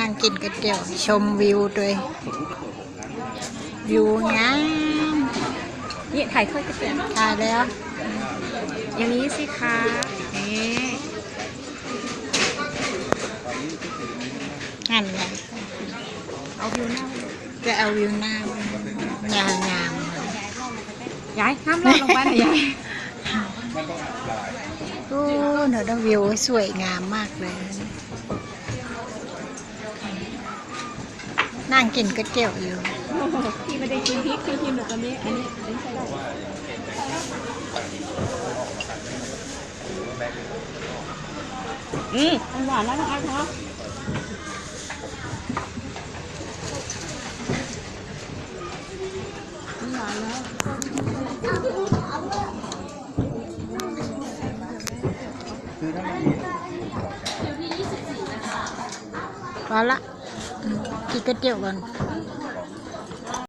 นั่งกินก๋วยเตี๋ยวชมวิวด้วยวิวงามนี่ถ่ายถ้วยก๋วยเตี๋ยวถ่ายแล้ว อย่างนี้สิคะนี่นั่นไงเอาวิวหน้าจะเอาวิวหน้างามงามย้ายห้ามลอดลงไปนะยายโอ้เนอะวิวสวยงามมากเลย นั่งกินก๋วยเตี๋ยวอยู่พี่ไม่ได้กินพริกคือกินแบบนี้อันนี้อันนี้ใช่ได้อืมมันหวานแล้วนะคะครับพอละอืม พอละกินก๋วยเตี๋ยวก่อน